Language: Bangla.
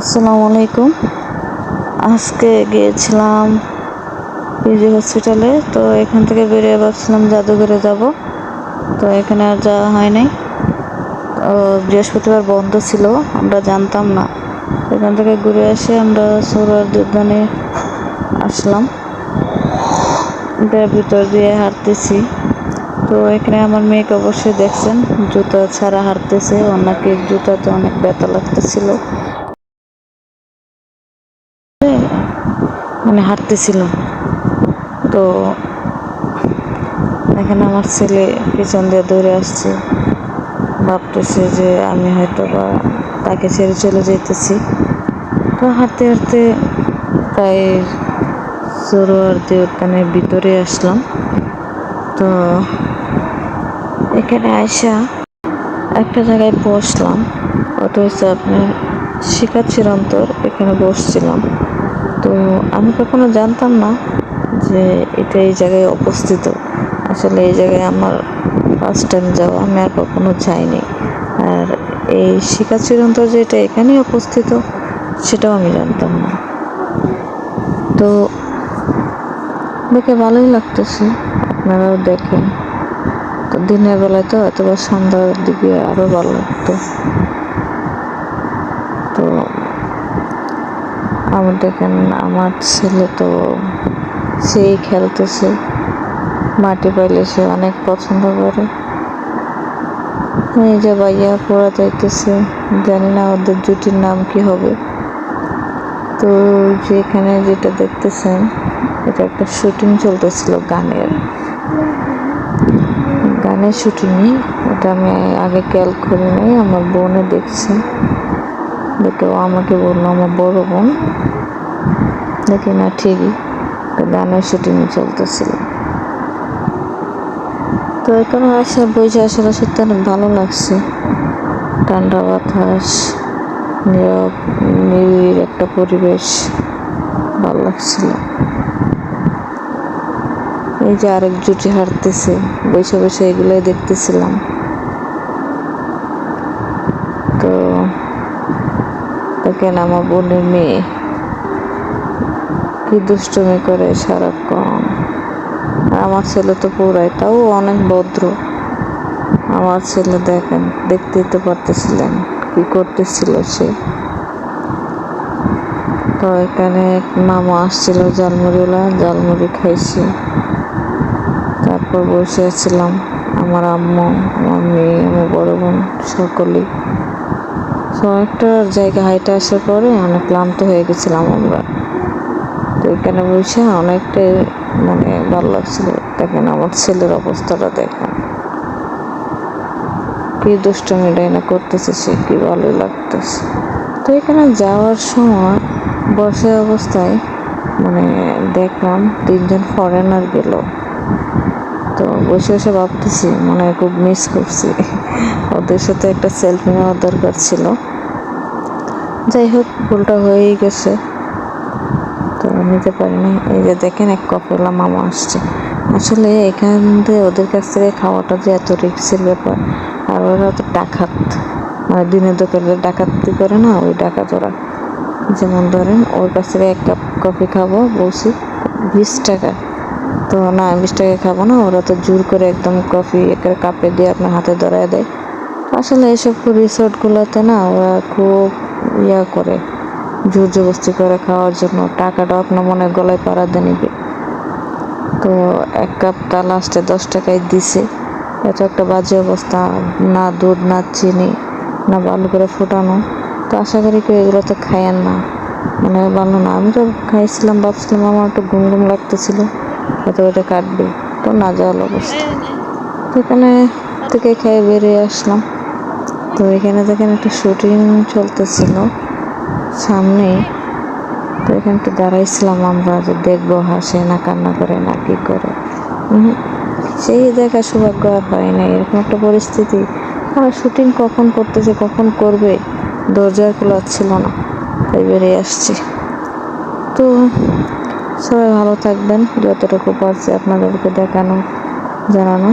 আসসালামু আলাইকুম। আজকে গিয়েছিলাম পিজি হসপিটালে, তো এখান থেকে বেরিয়ে ভাবছিলাম জাদুঘরে যাব। তো এখানে আর যাওয়া হয় নাই। বৃহস্পতিবার বন্ধ ছিল, আমরা জানতাম না। এখান থেকে ঘুরে এসে আমরা সৌরার উদ্যানে আসলাম। এটার ভিতর দিয়ে হাঁটতেছি। তো এখানে আমার মেয়েকে অবশ্যই দেখছেন, জুতা ছাড়া হাঁটতেছে, ওর নাকি জুতাতে অনেক ব্যথা লাগতেছিল। মানে হাঁটতেছিল তো এখানে আমার ছেলে পিছন দিয়ে দৌড়ে আসছে। ভাবতেছে যে আমি হয়তো বা তাকে ছেড়ে চলে যেতেছি তো হাঁটতে হাঁটতে প্রায় সরোয়ারদি উদ্যানের ভিতরে আসলাম। তো এখানে আয়সা একটা জায়গায় বসলাম। ওটা হচ্ছে আপনার শিখা চিরন্তর এখানে বসছিলাম। তো আমি কখনো জানতাম না যে এটা এই জায়গায় অবস্থিত। আসলে এই জায়গায় আমার ফার্স্ট টাইম যাওয়া, আমি আর কখনো যাইনি। আর এই শিখা চিরন্তর যে এটা এখানেই অবস্থিত, সেটাও আমি জানতাম না। তো দেখে ভালোই লাগতেছে, আপনারাও দেখেন। তো দিনের বেলায় তো অথবা সন্ধ্যার দিকে আরও ভালো লাগতো। আমার দেখেন, আমার ছেলে তো সেই খেলতেছে। মাটি পাইলে সে অনেক পছন্দ করে। এই যে ভাইয়া পড়া যাইতেছে, জানি না ওদের জুটির নাম কি হবে। তো যেখানে যেটা দেখতেছেন, এটা একটা শুটিং চলতেছিল গানের। গানের শুটিংই, এটা আমি আগে খেয়াল করি নাই, আমার বোনে দেখছে। দেখে আমাকে বলল, আমার বড় বোন। দেখি না, ঠিকই। গানের শুটিং চলতেছিল। তো এখানে আসে বইছে আসলে সত্যি অনেক ভালো লাগছে। ঠান্ডা বাতাস, নীরব, নিবিড় একটা পরিবেশ, ভালো লাগছিল। এই যে আরেক জুটি হাঁটতেছে, বসে বসে এগুলোই দেখতেছিলাম তো দেখেন আমার বোনের মেয়ে। কি দুষ্টুমি করে সারাক্ষণ। আমার ছেলে তো পুরাই, তাও অনেক ভদ্র। আমার ছেলে দেখেন, দেখতেই তো পারতেছিলেন কি করতেছিল সে। তো এখানে এক মামা আসছিল জালমুড়িওয়ালা জালমুড়ি খাইছি। তারপর বসে আছিলাম, আমার আম্মু, আমার মেয়ে, আমার বড় বোন, সকলেই। একটা জায়গা হাইটে আসার পরে অনেক ক্লান্ত হয়ে গেছিলাম আমরা। তো এখানে বসে অনেকটাই মানে ভালো লাগছিল। দেখেন আমার ছেলের অবস্থাটা দেখেন। কি দুষ্টমিটাই না করতেছে, সে কি ভালোই লাগতেছে। তো এখানে যাওয়ার সময় বসে অবস্থায় মানে দেখলাম তিনজন ফরেনার গেল। তো বসে বসে ভাবতেছি মানে খুব মিস করছি। ওদের সাথে একটা সেলফি নেওয়ার দরকার ছিল। যাই হোক, ভুলটা হয়েই গেছে। তো নিতে পারিনি। এই যে দেখেন, এক কপলা মামা আসছে। আসলে এখান থেকে ওদের কাছ থেকে খাওয়াটা যে এত রিক্সের ব্যাপার, আর ওরা তো ডাকাত। মানে দিনের দোকানে ডাকাতি করে না, ওই ডাকাত ওরা যেমন ধরেন, ওর কাছ থেকে এক কাপ কফি খাব, বলছি, বিশ টাকা। তো না, বিশ টাকা খাব না, ওরা তো জোর করে একদম কফি একটা কাপে দিয়ে আপনার হাতে ধরায় দেয়। আসলে এসব রিসোর্টগুলোতে না ওরা খুব ইয়া করে, জোর জবস্তি করে খাওয়ার জন্য। টাকাটা আপনার মনে গলায় পাড়া দিয়ে নিবে। তো এক কাপ তা লাস্টে দশ টাকায় দিছে। এত একটা বাজে অবস্থা, না দুধ, না চিনি, না ভালো করে ফোটানো। তো আশা করি কেউ এগুলো তো খায়েন না। মানে ভালো না। আমি তো খাইছিলাম, ভাবছিলাম আমার একটু ঘুম ঘুম লাগতেছিল। হয়তো ওটা কাটবে। তো না যাওয়ার অবস্থা। এখানে থেকে খেয়ে বেরিয়ে আসলাম। তো এখানে দেখেন একটা শুটিং চলতেছিল সামনেই। তো এখানে তো দাঁড়াইছিলাম আমরা যে দেখব হাসে না কান্না করে না কি করে। সেই দেখা সৌভাগ্য আর হয় না এরকম একটা পরিস্থিতি। আর শুটিং কখন করতেছে, কখন করবে, দরজার খোলা ছিল না, তাই বেরিয়ে আসছি। তো সবাই ভালো থাকবেন, যতটুকু পারছি আপনাদেরকে দেখানো, জানানো।